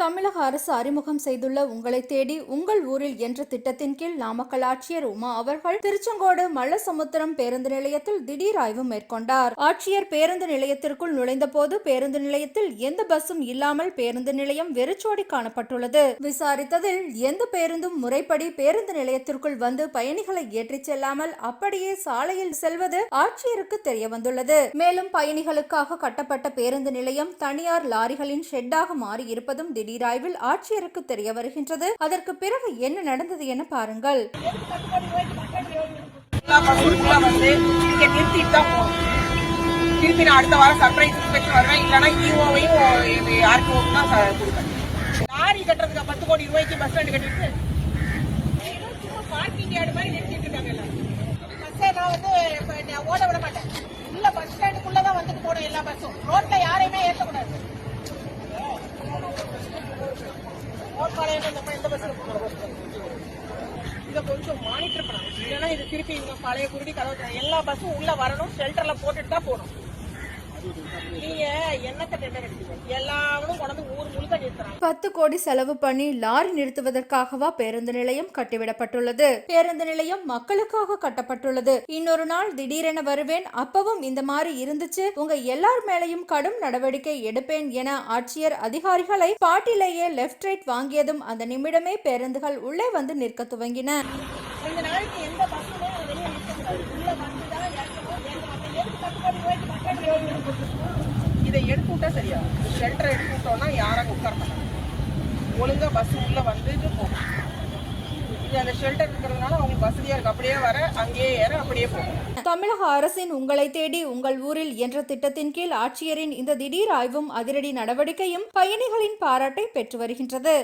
தமிழக அரசு அறிமுகம் செய்துள்ள உங்களை தேடி உங்கள் ஊரில் என்ற திட்டத்தின் கீழ் நாமக்கல் ஆட்சியர் உமா அவர்கள் திருச்செங்கோடு மல்லசமுத்திரம் பேருந்து நிலையத்தில் திடீர் ஆய்வு மேற்கொண்டார். ஆட்சியர் பேருந்து நிலையத்திற்குள் நுழைந்த போது பேருந்து நிலையத்தில் எந்த பஸ்ஸும் இல்லாமல் பேருந்து நிலையம் வெறிச்சோடி காணப்பட்டுள்ளது. விசாரித்ததில் எந்த பேருந்தும் முறைப்படி பேருந்து நிலையத்திற்குள் வந்து பயணிகளை ஏற்றிச் செல்லாமல் அப்படியே சாலையில் செல்வது ஆட்சியருக்கு தெரிய வந்துள்ளது மேலும் பயணிகளுக்காக கட்டப்பட்ட பேருந்து நிலையம் தனியார் லாரிகளின் ஷெட்டாக மாறி இருப்பதும் திடீராய்வில் ஆட்சியருக்கு தெரிய வருகின்றது. அதற்கு பிறகு என்ன நடந்தது என பாருங்கள். திருப்பி நான் அடுத்த வாரம் சர்ப்ரைஸ் இன்ஸ்பெக்ஷன் வருவேன். இல்லைனா இஓவையும் ஆர்டிஓவும் தான் கொடுப்பேன். லாரி கட்டுறதுக்கு பத்து கோடி ரூபாய்க்கு பஸ் ஸ்டாண்டு கட்டிட்டு பார்க்கிங் யார்டு மாதிரி நிறுத்திட்டு இருக்காங்க எல்லாரும் பஸ்ஸை நான் வந்து இப்ப நான் ஓட விட மாட்டேன் உள்ள பஸ் ஸ்டாண்டுக்குள்ள தான் வந்துட்டு போகணும் எல்லா பஸ்ஸும் ரோட்ல யாரையுமே ஏற்றக்கூடாது ஓட்பாளையம் இந்த ப- இந்த பஸ் இதை கொஞ்சம் மானிட்டர் பண்ணணும் இல்லைன்னா இது திருப்பி இவங்க பழைய குருடி கதவு எல்லா பஸ்ஸும் உள்ளே வரணும் ஷெல்டரில் போட்டுட்டு தான் போகணும். நீங்கள் என்னத்த டெண்டர் எடுத்தீங்க எல்லாரும் கொண்டு ஊர் பத்து கோடி செலவு பண்ணி லாரி நிறுத்துவதற்காகவா பேருந்து நிலையம் கட்டிவிடப்பட்டுள்ளது. பேருந்து நிலையம் மக்களுக்காக கட்டப்பட்டுள்ளது. இன்னொரு நாள் திடீரென வருவேன். அப்பவும் இந்த மாதிரி இருந்துச்சு. உங்க எல்லார் மேலையும் கடும் நடவடிக்கை எடுப்பேன் என ஆட்சியர் அதிகாரிகளை பாட்டிலேயே லெப்ட் ரைட் வாங்கியதும் அந்த நிமிடமே பேருந்துகள் உள்ளே வந்து நிற்க துவங்கின. இந்த நாளைக்கு எந்த பஸ்ஸுமே வெளியே உள்ள வந்து தான் இறக்கணும் ஏற்றணும் எதுக்கு பத்து கோடி ரூபாய்க்கு மக்கள் யோஜனை கொடுத்துருக்கோம்? இதை எடுத்து விட்டா சரியா? ஷெல்டர் எடுத்து விட்டோம்னா யாரும் உட்கார மாட்டாங்க. ஒழுங்கா பஸ் உள்ளே வந்துட்டு போகும். இது அந்த ஷெல்டர் இருக்கிறதுனால அவங்களுக்கு வசதியாக இருக்கு. அப்படியே வர அங்கேயே ஏற அப்படியே போகும். தமிழக அரசின் உங்களை தேடி உங்கள் ஊரில் என்ற திட்டத்தின் கீழ் ஆட்சியரின் இந்த திடீர் ஆய்வும் அதிரடி நடவடிக்கையும் பயணிகளின் பாராட்டை பெற்று வருகின்றது.